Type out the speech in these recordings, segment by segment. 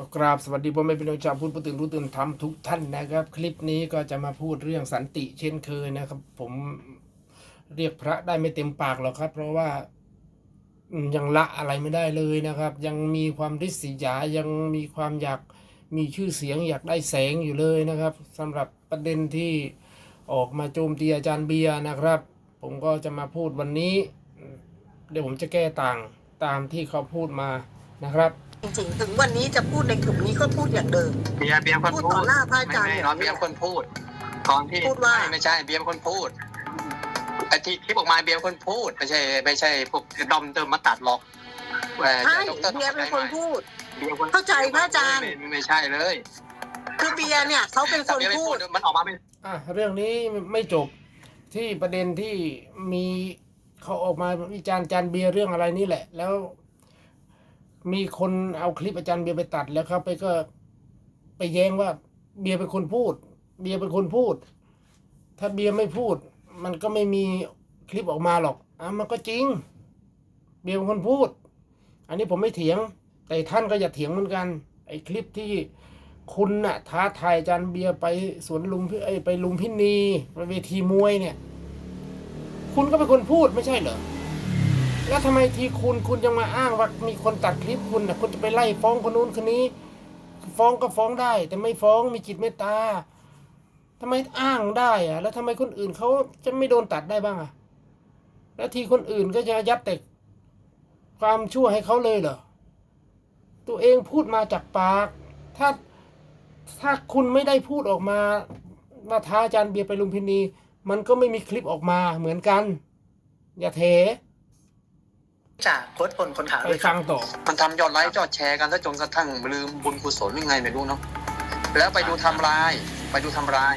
ก็กราบสวัสดีพ่อแม่พี่น้องชาวพุทธผู้ตื่นรู้ตื่นธรรมทุกท่านนะครับ คลิปนี้ก็จะมาพูดเรื่องสันติเช่นเคยนะครับ ผมเรียกพระได้ไม่เต็มปากหรอกครับ เพราะว่ายังละอะไรไม่ได้เลยนะครับ ยังมีความริษยายังมีความอยากมีชื่อเสียงอยากได้แสงอยู่เลยนะครับสำหรับประเด็นที่ออกมาโจมตีอาจารย์เบียร์นะครับ ผมก็จะมาพูดวันนี้ เดี๋ยวผมจะแก้ต่างตามที่เขาพูดมานะครับ จริงๆ ถึงวันนี้จะพูดในกลุ่มนี้ก็พูดอย่างเดิม เบียร์เบียร์คนพูดพูต่อดหน้าพระอาจารย์ไม่อย่างไม่นี้เบียร์คนพูดก่อนที่พูดว่า ไม่ไม่ใช่เบียร์คนพูดไอ้ที่ที่บอกมาเบียร์คนพูดไม่ใช่ไม่ใช่พวกดอมเติมมาตัดหรอกเอ่อใช่ดรเบียร์เป็นคนพูดเบียร์คนเข้าใจพระอาจารย์ ไม่ไม่ไม่ใช่เลยคือเบียร์เนี่ยเขาเป็นคแต่นเบียร์ไม่พูพูด ดมันออกมาไม่อะเรื่องนี้ไม่จบที่ประเด็นที่มีเขาออกมาวิจารณ์อาจารย์เบียร์เรื่องอะไรนี่แหละ แล้ว มีคนเอาคลิปอาจารย์เบียร์ไปตัดแล้วครับ ไปก็ไปแย้งว่าเบียร์เป็นคนพูด เบียร์เป็นคนพูด ถ้าเบียร์ไม่พูด มันก็ไม่มีคลิปออกมาหรอกอะมันก็จริง เบียร์เป็นคนพูด อันนี้ผมไม่เถียง แต่ท่านก็อย่าเถียงเหมือนกัน ไอ้คลิปที่คุณน่ะท้าทายอาจารย์เบียร์ไปสวนลุมพิเอ้ไปลุมพินีไปเวทีมวยเนี่ย คุณก็เป็นคนพูดไม่ใช่เหรอ แล้วทำไมทีคุณคุณยังมาอ้างว่ามีคนตัดคลิปคุณนะคุณจะไปไล่ฟ้องคนนู้นคนนี้ ฟ้องก็ฟ้องได้ แต่ไม่ฟ้องมีจิตเมตตาทำไมอ้างได้อะแล้วทำไมคนอื่นเขาจะไม่โดนตัดได้บ้างอะแล้วทีคนอื่นก็จะยัดแต่ความชั่วให้เขาเลยเหรอตัวเองพูดมาจากปาก ถ้าถ้าคุณไม่ได้พูดออกมาว่าท้าอาจารย์เบียร์ไปลุมพินี มันก็ไม่มีคลิปออกมาเหมือนกัน อย่าเท จากโค้ดพลคนขาวไปด้วยคฟัรับงต่อ มันทำยอดไลค์ยอดแชร์กันซะจนกระทั่งลืมบุญกุศลยังไงไม่รู้เนาะแล้วไปดูทำลาย ไปดูทำลาย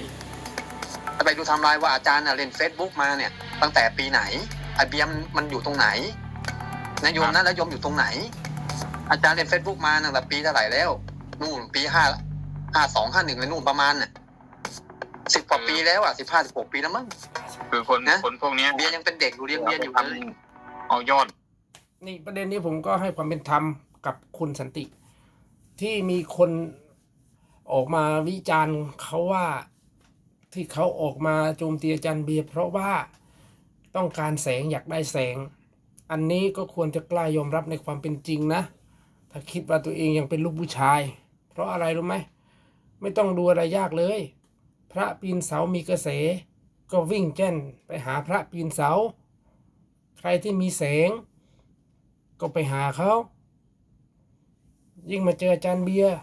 ไปดูทำลายว่าอาจารย์น่ะเล่นเฟซบุ๊กมาเนี่ย ตั้งแต่ปีไหนไอเบียมมันอยู่ตรงไหนนายโยมนะแล้วโยมอยู่ตรงไหน อาจารย์เล่นเฟซบุ๊กมาตั้งแต่ปีเท่าไหร่แล้ว นู่นปีห้าห้าสองห้าหนึ่งเลยนู่นประมาณน่ะสิบกว่าปีแล้วอะสิบห้าสิบหกปีแล้วมั้ง คือคนนะ คนพวกเนี้ยเบียร์ยังเป็นเด็กอยู่เรียนเบียร์อยู่ทเลยำเอายอด นี่ประเด็นนี้ผมก็ให้ความเป็นธรรมกับคุณสันติ ที่มีคนออกมาวิจารณ์เขาว่าที่เขาออกมาโจมตีอาจารย์เบียร์เพราะว่าต้องการแสงอยากได้แสง อันนี้ก็ควรจะกล้ายอมรับในความเป็นจริงนะ ถ้าคิดว่าตัวเองยังเป็นลูกผู้ชาย เพราะอะไรรู้ไหมไม่ต้องดูอะไรยากเลย พระปีนเสามีกระแส ก็วิ่งแจ้นไปหาพระปีนเสา ใครที่มีแสง ก็ไปหาเขายิ่งมาเจออาจารย์เบียร์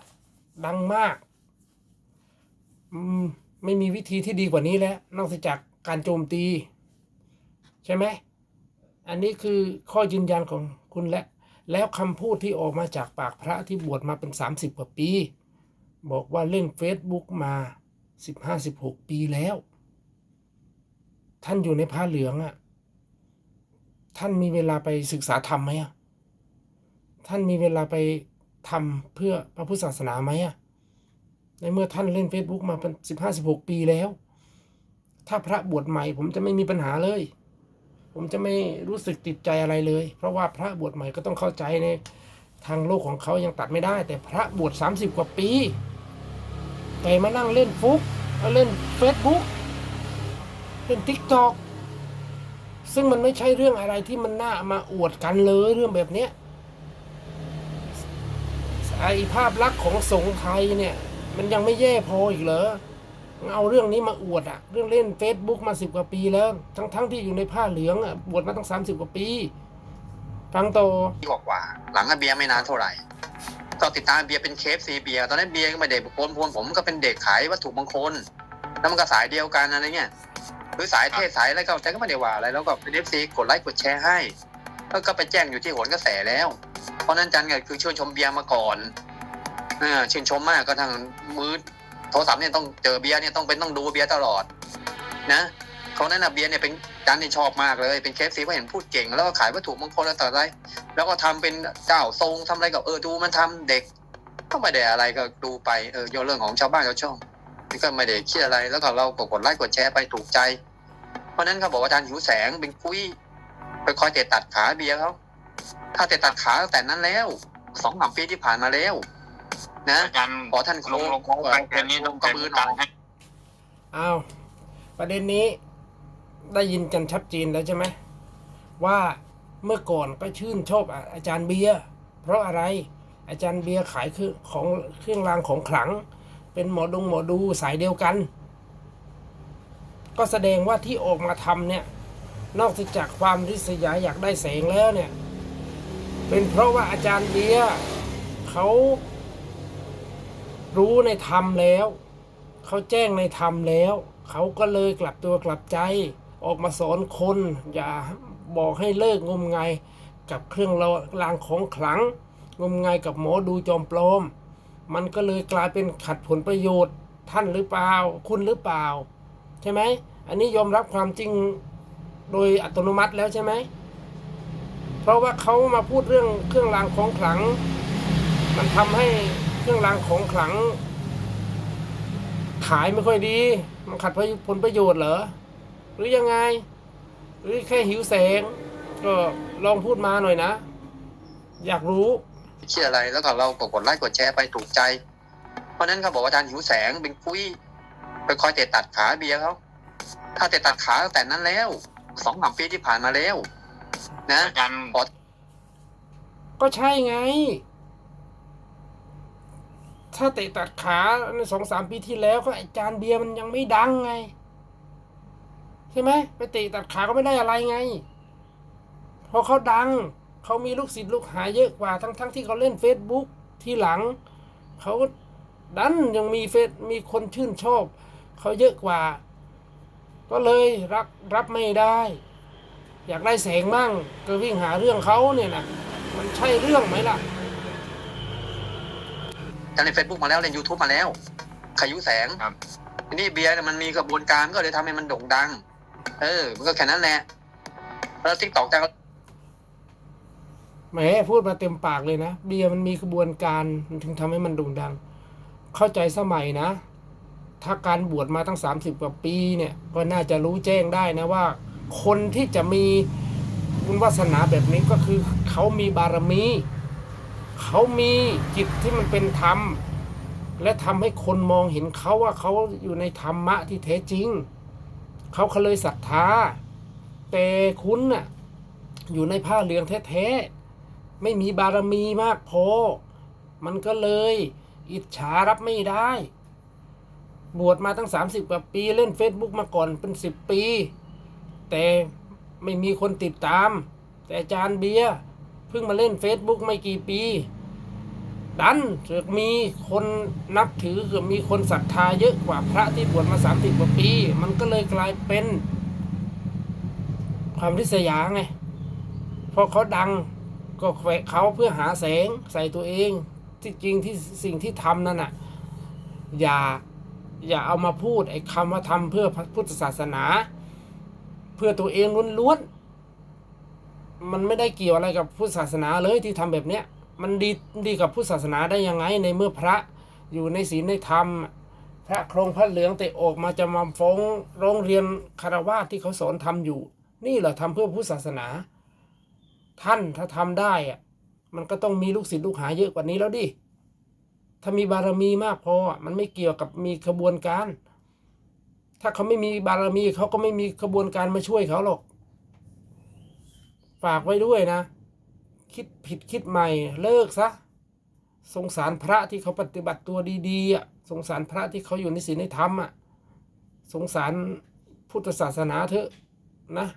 ดังมากมไม่มีวิธีที่ดีกว่านี้แล้ว นอกจากการโจมตี ใช่ไหม อันนี้คือข้อยืนยันของคุณและ แล้วคำพูดที่ออกมาจากปากพระที่บวชมาเป็นสามสิบกว่าปี บอกว่าเล่นเฟซบุ๊กมาสิบห้าสิบหกปีแล้ว ท่านอยู่ในผ้าเหลืองอะ่ะ ท่านมีเวลาไปศึกษาธรรมไหมอะ ท่านมีเวลาไปทำเพื่อพระพุทธศาสนาไหมอะในเมื่อท่านเล่น Facebook มาเป็นสิบห้าสิบหกปีแล้ว ถ้าพระบวชใหม่ ผมจะไม่มีปัญหาเลย ผมจะไม่รู้สึกติดใจอะไรเลย เพราะว่าพระบวชใหม่ก็ต้องเข้าใจในทางโลกของเขายังตัดไม่ได้ แต่พระบวชสามสิบกว่าปีแต่มานั่งเล่นฟุกเล่น Facebook เล่น TikTok ซึ่งมันไม่ใช่เรื่องอะไรที่มันน่ามาอวดกันเลยเรื่องแบบเนี้ย ไอภาพลักษณ์ของสงฆ์ไทยเนี่ย มันยังไม่แย่พออีกเหรอเอาเรื่องนี้มาอวดอะเรื่องเล่น Facebook มาสิบกว่าปีแล้ว ทั้งทั้งที่อยู่ในผ้าเหลืองอะบวชมาตั้งสามสิบกว่าปีฟังโตปีกว่า หลังเบียร์ไม่นานเท่าไหร่ก็ติดตามเบียร์เป็นเคฟซีเบียร์ตอนนั้นเบียร์ก็ไม่ได้โคนพวนผมก็เป็นเด็กขายวัตถุมงคลแล้วมันก็สายเดียวกันอะไรเงี้ยหรือสายเทศสายอะไรก็ฉันก็ไม่ได้ว่าอะไรแล้วก็เป็นเอฟซีกดไลค์กดแชร์ให้ แล้วก็ไปแจ้งอยู่ที่โหนกระแสแล้ว เพราะนั้นจันก็คือชื่นชมเบียร์มาก่อน ออชื่นชมมากก็ทางมือโทรศัพท์เนี่ยต้องเจอเบียร์เนี่ยต้องเป็นต้องดูเบียร์ตลอด นะเขานั้นนะเบียร์เนี่ยเป็นจันนี่ชอบมากเลยเป็นเคฟซีเพราะเห็นพูดเก่ง แล้วก็ขายวัตถุมงคลแล้วต่ออะไรแล้วก็ทำเป็นเจ้าทรงทำอะไรกับเออดูมันทำเด็กก็ไม่ได้อะไรก็ดูไปเออโยนเรื่องของชาวบ้านชาวช่องนี่ก็ไม่ได้คิดอะไรแล้วก็เราก็กดไลค์กดแชร์ไปถูกใจ เพราะฉะนั้นเขาบอกว่าอาจารย์หิวแสงเป็นคุยไปคอยเตะตัดขาเบียร์เขาถ้าเตะตัดขาตั้งแต่นั้นแล้วสองสามปีที่ผ่านมาแล้ว นะอาจารย์ขอท่านโคลงลงของไปแค่นี้ต้องกระเป็นบือหกาน่รอยให้อ้าวประเด็นนี้ได้ยินกันชัดเจนแล้วใช่ไหมว่าเมื่อก่อนก็ชื่นชอบอาอาจารย์เบียร์เพราะอะไรอาจารย์เบียร์ขายคือของเครื่องรางของขลัง เป็นหมอดงหมอดูสายเดียวกัน ก็แสดงว่าที่ออกมาทำเนี่ย นอกจากความริษยาอยากได้แสงแล้วเนี่ย เป็นเพราะว่าอาจารย์เบียร์เขา รู้ในธรรมแล้ว เขาแจ้งในธรรมแล้ว เขาก็เลยกลับตัวกลับใจ ออกมาสอนคน อย่าบอกให้เลิกงมงายกับเครื่องรางของขลัง งมงายกับหมอดูจอมปลอม มันก็เลยกลายเป็นขัดผลประโยชน์ท่านหรือเปล่า คุณหรือเปล่า ใช่ไหม อันนี้ยอมรับความจริงโดยอัตโนมัติแล้วใช่ไหม เพราะว่าเขามาพูดเรื่องเครื่องรางของขลัง มันทำให้ เครื่องรางของขลัง ขายไม่ค่อยดี มันขัดผลประโยชน์เหรอ หรือยังไง หรือแค่หิวแสง ก็ลองพูดมาหน่อยนะ อยากรู้เชื่ออะไรแล้วก็เรากดไลค์กดแชร์ไปถูกใจ เพราะฉะนั้นเขาบอกว่าอาจารย์หิวแสงเป็นปุ้ยไปคอยเตะตัดขาเบียร์เขาถ้าเตะตัดขาตั้งแต่นั้นแล้วสองสามปีที่ผ่านมาแล้ว นะอาจารย์ก็ใช่ไง ถ้าเตะตัดขาในสองสามปีที่แล้วก็อาจารย์เบียร์มันยังไม่ดังไง ใช่ไหมไปเตะตัดขาก็ไม่ได้อะไรไงพอเขาดังเขามีลูกศิษย์ลูกหาเยอะกว่าทั้งทั้งที่เขาเล่น Facebook ที่หลัง เขาดันยังมีเฟซมีคนชื่นชอบเขาเยอะกว่า ก็เลยรักรับไม่ได้ อยากได้แสงมั่งก็วิ่งหาเรื่องเขาเนี่ยนะมันใช่เรื่องไหมล่ะ จะเล่นเฟซบุ๊กมาแล้วเล่นยูทูบมาแล้วขยุแสงครับทีนี้เบียร์เนี่ยมันมีกระบวนการก็เลยทำให้มันโด่งดัง เออ มันก็แค่นั้นแหละแล้วทิกตอกจะแหมพูดมาเต็มปากเลยนะ เบียร์มันมีกระบวนการมันถึงทำให้มันโด่งดัง เข้าใจสมัยนะ ถ้าการบวชมาตั้ง 30 กว่าปีเนี่ย ก็น่าจะรู้แจ้งได้นะว่า คนที่จะมีบุญวาสนาแบบนี้ก็คือเขามีบารมี เขามีจิตที่มันเป็นธรรม และทำให้คนมองเห็นเขาว่าเขาอยู่ในธรรมะที่แท้จริง เขาเขาเลยศรัทธา แต่คุณน่ะอยู่ในผ้าเหลืองแท้ๆไม่มีบารมีมากพอ มันก็เลย อิจฉารับไม่ได้ บวชมาตั้ง 30 กว่าปีเล่น Facebook มาก่อนเป็น 10 ปี แต่ไม่มีคนติดตาม แต่อาจารย์เบียร์ เพิ่งมาเล่น Facebook ไม่กี่ปี ดันมีคนนับถือเกือบมีคนศรัทธาเยอะกว่าพระที่บวชมา 30 กว่าปี มันก็เลยกลายเป็น ความริษยาไงพราะเขาดังก็แขวะเขาเพื่อหาแสงใส่ตัวเองที่จริงที่สิ่งที่ทำนั่นน่ะอย่าอย่าเอามาพูดไอ้คำว่าทำเพื่อพุทธศาสนา เพื่อตัวเองล้วนๆ มันไม่ได้เกี่ยวอะไรกับพุทธศาสนาเลยที่ทำแบบเนี้ยมันดีดีกับพุทธศาสนาได้ยังไงในเมื่อพระอยู่ในศีลในธรรม พระโครงพระเหลืองแต่ออกมาจะมาฟ้องโรงเรียนคารวาสที่เขาสอนทำอยู่ นี่เหรอทำเพื่อพุทธศาสนา ท่านถ้าทำได้อะมันก็ต้องมีลูกศิษย์ลูกหาเยอะกว่านี้แล้วดิถ้ามีบารมีมากพอมันไม่เกี่ยวกับมีขบวนการ ถ้าเขาไม่มีบารมีเขาก็ไม่มีขบวนการมาช่วยเขาหรอก ฝากไว้ด้วยนะ คิดผิดคิดใหม่เลิกซะสงสารพระที่เขาปฏิบัติตัวดีๆอะสงสารพระที่เขาอยู่ในศีลในธรรมอะสงสารพุทธศาสนาเถอะนะ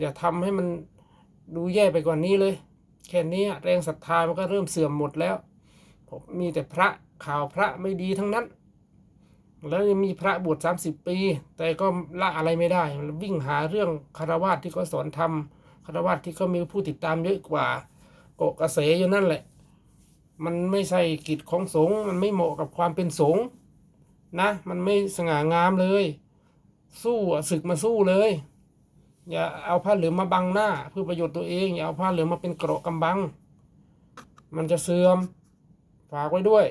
อย่าทำให้มันดูแย่ไปกว่านี้เลย แค่นี้แรงศรัทธามันก็เริ่มเสื่อมหมดแล้วผมมีแต่พระข่าวพระไม่ดีทั้งนั้น แล้วยังมีพระบวชสามสิบปี แต่ก็ละอะไรไม่ได้ วิ่งหาเรื่องคารวาสที่เขาสอนทำ คารวาสที่เขามีผู้ติดตามเยอะกว่าเกกระแสอยู่นั่นแหละ มันไม่ใช่กิจของสงฆ์มันไม่เหมาะกับความเป็นสงฆ์นะ มันไม่สง่างามเลย สู้ศึกมาสู้เลย อย่าเอาผ้าเหลืองมาบังหน้า เพื่อประโยชน์ตัวเองอย่าเอาผ้าเหลืองมาเป็นเกราะกำบัง มันจะเสื่อมฝากไว้ด้วย